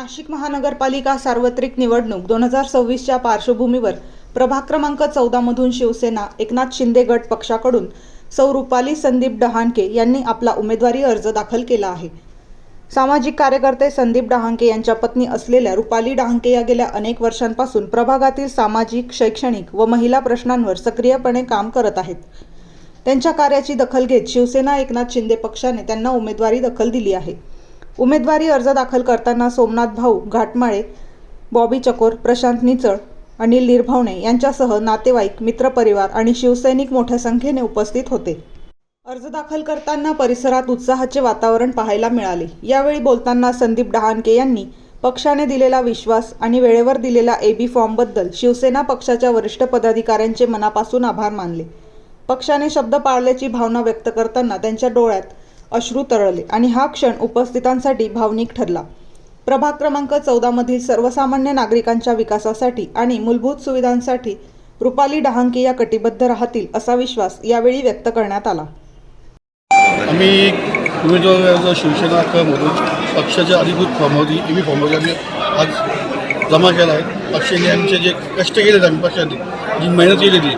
नाशिक महानगरपालिका सार्वत्रिक निवडणूक दोन हजार सव्वीसच्या पार्श्वभूमीवर प्रभाग क्रमांक चौदामधून शिवसेना एकनाथ शिंदे गट पक्षाकडून सौ रुपाली संदीप डहाणके यांनी आपला उमेदवारी अर्ज दाखल केला आहे. सामाजिक कार्यकर्ते संदीप डहाणके यांच्या पत्नी असलेल्या रुपाली डहाणके या गेल्या अनेक वर्षांपासून प्रभागातील सामाजिक शैक्षणिक व महिला प्रश्नांवर सक्रियपणे काम करत आहेत. त्यांच्या कार्याची दखल घेत शिवसेना एकनाथ शिंदे पक्षाने त्यांना उमेदवारी दखल दिली आहे. उमेदवारी अर्ज दाखल करताना सोमनाथ भाऊ घाटमाळे बॉबी चकोर प्रशांत निचळ अनिल निर्भावणे यांच्यासह नातेवाईक मित्रपरिवार आणि शिवसैनिक मोठ्या संख्येने उपस्थित होते. अर्ज दाखल करताना परिसरात उत्साहाचे वातावरण पाहायला मिळाले. यावेळी बोलताना संदीप डहाणके यांनी पक्षाने दिलेला विश्वास आणि वेळेवर दिलेला ए बी फॉर्मबद्दल शिवसेना पक्षाच्या वरिष्ठ पदाधिकाऱ्यांचे मनापासून आभार मानले. पक्षाने शब्द पाळल्याची भावना व्यक्त करताना त्यांच्या डोळ्यात अश्रू तरळले आणि हा क्षण उपस्थितांसाठी भावनिक ठरला. प्रभाग क्रमांक चौदामधील सर्वसामान्य नागरिकांच्या विकासासाठी आणि मूलभूत सुविधांसाठी रुपाली डहांके या कटिबद्ध राहतील असा विश्वास यावेळी व्यक्त करण्यात आला. आम्ही उमेदवार अर्ज शिवसेना कमधून पक्षाच्या अधिकृत फॉर्मवरती ई व्ही फॉर्मवरती आज जमा केला आहे. पक्षाने आमचे जे कष्ट केले आम्ही पक्षाने जी मेहनत केलेली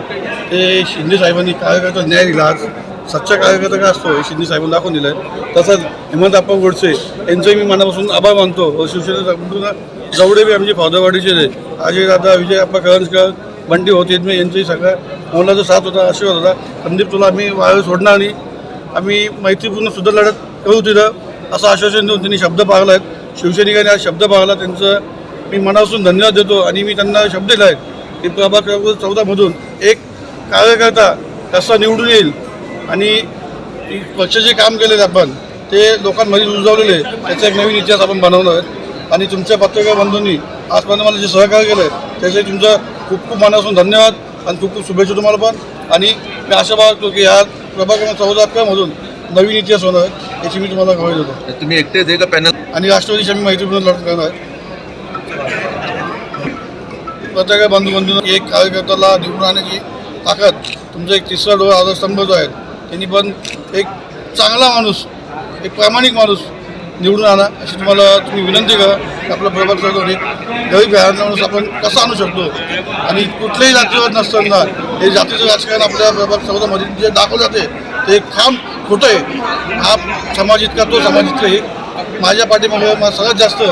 ते शिंदे साहेबांनी कार्यकर्ता न्याय दिला. आज सच्चा कार्यकर्ता काय असतो हे शिंदे साहेबांनी दाखवून दिलं आहे तसंच हेमंत आप्पा गोडसे यांचंही मी मनापासून आभार मानतो व शिवसेना जवळे बी आमचे फावदावाडीचे आहे अजय दादा विजय आप्पा करंजकर बंटी होते मी यांचंही सगळं मोलाचा साथ होता आशीर्वाद होता. संदीप तुला आम्ही वाळ सोडणार नाही. आम्ही मैत्रीपूर्ण सुद्धा लढत करू तिथं असं आश्वासन देऊन त्यांनी शब्द पाळला आहेत शिवसैनिकांनी आज शब्द पाळला त्यांचं मी मनापासून धन्यवाद देतो आणि मी त्यांना शब्द दिला आहे की प्रभाग चौदामधून एक कार्यकर्ता कसा निवडून येईल आणि पक्षाचे काम केलेले आपण ते लोकांमध्ये रुजवलेले. त्याचा एक नवीन इतिहास आपण बनवणार आहे आणि तुमच्या पत्रकार बंधूंनी आजपर्यंत मला जे सहकार्य केलं आहे त्यासाठी तुमचं खूप खूप मनापासून धन्यवाद आणि खूप खूप शुभेच्छा तुम्हाला पण. आणि मी आशा बाळगतो की या प्रभाग क्रमांक चौदा अकरामधून नवीन इतिहास होणार याची मी तुम्हाला गवाही देतो. तुम्ही एकटेच आहे का पॅनल? आणि राष्ट्रवादीशी आम्ही मैत्रीपूर्ण लढत करणार आहे पत्रकार बंधू बंधू एक कार्यकर्त्याला निवडून आणण्याची ताकद तुमचा एक तिसरा डोळा आधारस्तंभ जो आहे त्यांनी पण एक चांगला माणूस एक प्रामाणिक माणूस निवडून आणा अशी तुम्हाला तुम्ही विनंती करा की आपला प्रभाग सरकारने गरीब घराण्याचा माणूस आपण कसा आणू शकतो? आणि कुठल्याही जातीवर नसताना हे जातीचं राजकारण आपल्या प्रभाग चौदामध्ये जे दाखवलं जाते ते खाम खोटं आहे. हा समाज इतका तो समाज इतकं हे माझ्या पाठीमागे मला सगळ्यात जास्त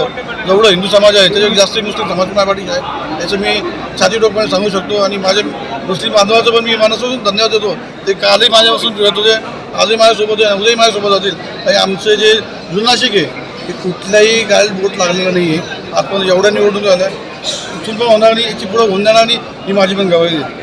जेवढं हिंदू समाज आहे त्याच्यावर जास्त मुस्लिम समाज माझ्या पाठीचा आहे. याचं मी छाती डोकपणे सांगू शकतो आणि माझ्या मुस्लिम बांधवाचं पण मी मनापासून धन्यवाद देतो. ते कालही माझ्यापासून फिरत होते आजही माझ्यासोबत आहे उद्याही माझ्यासोबत होतील आणि आमचे जे जुनाशिक आहे ते कुठल्याही गाडीत बोट लागलेला नाही आहे आपण एवढ्या निवडणूक आल्या इथून पण होणार नाही याची पुढं होऊन जाणार नाही ही माझी पण गवाही आहे.